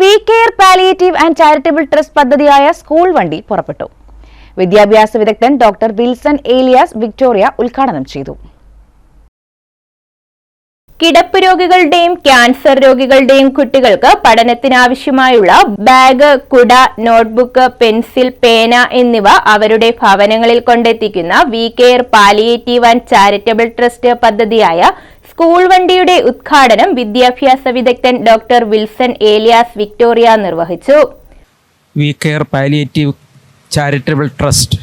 We care palliative and charitable trust പദ്ധതിയായ school വണ്ടി പുറപ്പെട്ടു. വിദ്യാഭ്യാസ വിദഗ്ധൻ ഡോക്ടർ വിൽസൺ ഏലിയാസ് വിക്ടോറിയ ഉദ്ഘാടനം ചെയ്തു. കിടപ്പ് രോഗികളുടെയും ക്യാൻസർ രോഗികളുടെയും കുട്ടികൾക്ക് പഠനത്തിനാവശ്യമായുള്ള ബാഗ് കുട നോട്ട്ബുക്ക് പെൻസിൽ പേന എന്നിവ അവരുടെ ഭവനങ്ങളിൽ കൊണ്ടെത്തിക്കുന്ന we care palliative and charitable trust പദ്ധതിയായ സ്കൂൾ വണ്ടിയുടെ ഉദ്ഘാടനം വിദ്യാഭ്യാസ വിദഗ്ധൻ ഡോക്ടർ വിൽസൺ ഏലിയാസ് വിക്ടോറിയ നിർവഹിച്ചു. We care palliative charitable trust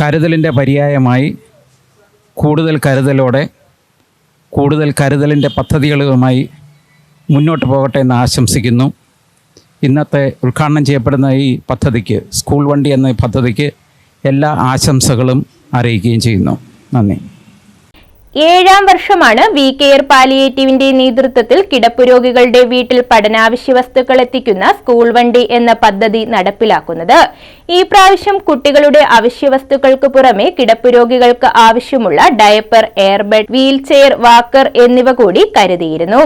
കരുതലിന്റെ പര്യായമായി കൂടുതൽ കരുതലോടെ കൂടുതൽ കരുതലിന്റെ പദ്ധതികളുമായി മുന്നോട്ട് പോകട്ടെ എന്ന് ആശംസിക്കുന്നു. ഇന്നത്തെ ഉദ്ഘാടനം ചെയ്യപ്പെടുന്ന ഈ പദ്ധതിക്ക് സ്കൂൾ വണ്ടി എന്ന പദ്ധതിക്ക് എല്ലാ ആശംസകളും അറിയിക്കുകയും ചെയ്യുന്നു. നന്ദി. ഏഴാം വർഷമാണ് വി കെയർ പാലിയേറ്റീവിന്റെ നേതൃത്വത്തിൽ കിടപ്പ് രോഗികളുടെ വീട്ടിൽ പഠനാവശ്യ വസ്തുക്കൾ എത്തിക്കുന്ന സ്കൂൾ വണ്ടി എന്ന പദ്ധതി നടപ്പിലാക്കുന്നത്. ഈ പ്രാവശ്യം കുട്ടികളുടെ അവശ്യ വസ്തുക്കൾക്ക് പുറമെ കിടപ്പ് രോഗികൾക്ക് ആവശ്യമുള്ള diaper airbed wheel chair walker എന്നിവ കൂടി കരുതിയിരുന്നു.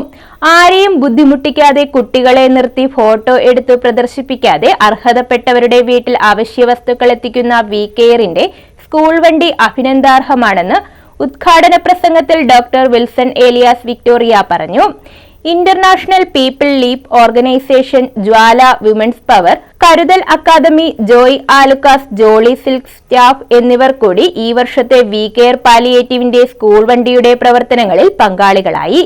ആരെയും ബുദ്ധിമുട്ടിക്കാതെ കുട്ടികളെ നിർത്തി ഫോട്ടോ എടുത്ത് പ്രദർശിപ്പിക്കാതെ അർഹതപ്പെട്ടവരുടെ വീട്ടിൽ അവശ്യ വസ്തുക്കൾ എത്തിക്കുന്ന വി കെയറിന്റെ സ്കൂൾ വണ്ടി അഭിനന്ദാർഹമാണെന്ന് ഉദ്ഘാടന പ്രസംഗത്തിൽ ഡോക്ടർ വിൽസൺ ഏലിയാസ് വിക്ടോറിയ പറഞ്ഞു. International people leap organisation Jwala women's power Karuthal academy Joy Alukkas Jolly silk staff എന്നിവർ കൂടി ഈ വർഷത്തെ വി കെയർ പാലിയേറ്റീവിന്റെ സ്കൂൾ വണ്ടിയുടെ പ്രവർത്തനങ്ങളിൽ പങ്കാളികളായി.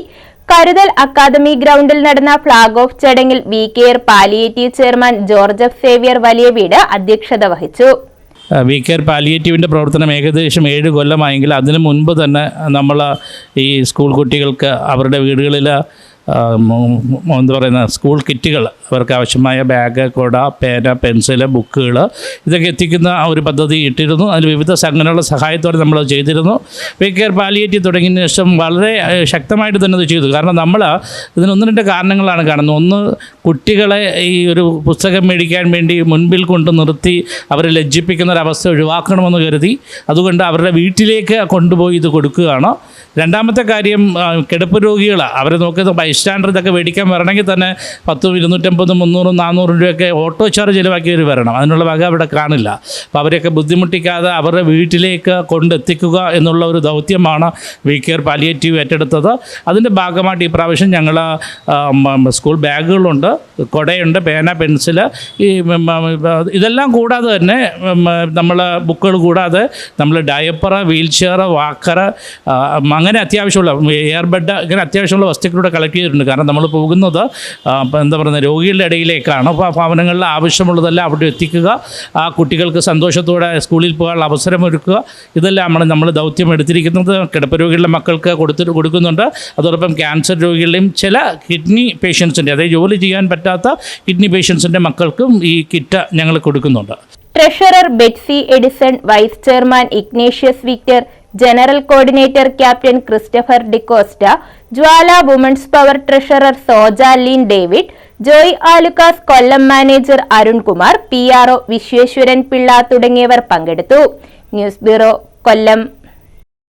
കരുതൽ അക്കാദമി ഗ്രൗണ്ടിൽ നടന്ന ഫ്ളാഗ് ഓഫ് ചടങ്ങിൽ വി കെയർ പാലിയേറ്റീവ് ചെയർമാൻ ജോർജഫ് സേവിയർ വലിയ വീട് അധ്യക്ഷത വഹിച്ചു. വി കെയർ പാലിയേറ്റീവിന്റെ പ്രവർത്തനം ഏകദേശം ഏഴ് കൊല്ലമായെങ്കിൽ അതിനു മുൻപ് തന്നെ നമ്മൾ ഈ സ്കൂൾ കുട്ടികൾക്ക് അവരുടെ വീടുകളിൽ എന്താ പറയുന്ന സ്കൂൾ കിറ്റുകൾ അവർക്ക് ആവശ്യമായ ബാഗ് കൊട പേന പെൻസിൽ ബുക്കുകൾ ഇതൊക്കെ എത്തിക്കുന്ന ആ ഒരു പദ്ധതി ഇട്ടിരുന്നു. അതിൽ വിവിധ സംഘടനകളുടെ സഹായത്തോടെ നമ്മൾ അത് ചെയ്തിരുന്നു. വി കെയർ പാലിയേറ്റീവ് തുടങ്ങിയതിന് ശേഷം വളരെ ശക്തമായിട്ട് തന്നെ ഇത് ചെയ്തു. കാരണം നമ്മൾ ഇതിന് ഒന്ന് രണ്ട് കാരണങ്ങളാണ് കാണുന്നത്. ഒന്ന് കുട്ടികളെ ഈ ഒരു പുസ്തകം മേടിക്കാൻ വേണ്ടി മുൻപിൽ കൊണ്ട് നിർത്തി അവരെ ലജ്ജിപ്പിക്കുന്ന ഒരവസ്ഥ ഒഴിവാക്കണമെന്ന് കരുതി. അതുകൊണ്ട് അവരുടെ വീട്ടിലേക്ക് കൊണ്ടുപോയി ഇത് കൊടുക്കുകയാണ്. രണ്ടാമത്തെ കാര്യം കിടപ്പ് രോഗികൾ അവരെ ബൈ ബൈസ്റ്റാൻഡർ ഇതൊക്കെ മേടിക്കാൻ വരണമെങ്കിൽ തന്നെ പത്തും ഇരുന്നൂറ്റമ്പതും മുന്നൂറും നാനൂറും രൂപയൊക്കെ ഓട്ടോ ചാർജ് ചിലവാക്കി അവർ വരണം. അതിനുള്ള വക അവിടെ കാണില്ല. അപ്പോൾ അവരെയൊക്കെ ബുദ്ധിമുട്ടിക്കാതെ അവരുടെ വീട്ടിലേക്ക് കൊണ്ടെത്തിക്കുക എന്നുള്ള ഒരു ദൗത്യമാണ് വി കെയർ പാലിയേറ്റീവ് ഏറ്റെടുത്തത്. അതിന്റെ ഭാഗമായിട്ട് ഈ പ്രാവശ്യം ഞങ്ങൾ സ്കൂൾ ബാഗുകളുണ്ട് കൊടയുണ്ട് പേന പെൻസിൽ ഈ ഇതെല്ലാം കൂടാതെ തന്നെ നമ്മൾ ബുക്കുകൾ കൂടാതെ നമ്മൾ ഡയപ്പറ് വീൽ ചെയർ വാക്കർ അങ്ങനെ അത്യാവശ്യമുള്ള എയർബെഡ് ഇങ്ങനെ അത്യാവശ്യമുള്ള വസ്തുക്കളൂടെ കളക്ട് ചെയ്തിട്ടുണ്ട്. കാരണം നമ്മൾ പോകുന്നത് എന്താ പറയുക രോഗികളുടെ ഇടയിലേക്കാണ്. അപ്പോൾ ആ ഭവനങ്ങളിൽ ആവശ്യമുള്ളതെല്ലാം അവിടെ എത്തിക്കുക. ആ കുട്ടികൾക്ക് സന്തോഷത്തോടെ സ്കൂളിൽ പോകാനുള്ള അവസരമൊരുക്കുക ഇതെല്ലാമാണ് നമ്മൾ ദൗത്യം എടുത്തിരിക്കുന്നത്. കിടപ്പ് രോഗികളുടെ മക്കൾക്ക് കൊടുത്തിട്ട് കൊടുക്കുന്നുണ്ട്. അതോടൊപ്പം ക്യാൻസർ രോഗികളുടെയും ചില കിഡ്നി പേഷ്യൻസിന്റെ അതായത് ജോലി ചെയ്യാൻ പറ്റാത്ത കിഡ്നി പേഷ്യൻസിന്റെ മക്കൾക്കും ഈ കിറ്റ് ഞങ്ങൾ കൊടുക്കുന്നുണ്ട്. Treasurer Betsy Edison vice chairman Ignatius Victor general coordinator captain Christopher D'Costa Jwala women's power treasurer Soja Leen David Joy Alukkas Kollam manager Arunkumar P R O Visweswaran Pillai തുടങ്ങിയവർ പങ്കെടുത്തു. News bureau Kollam.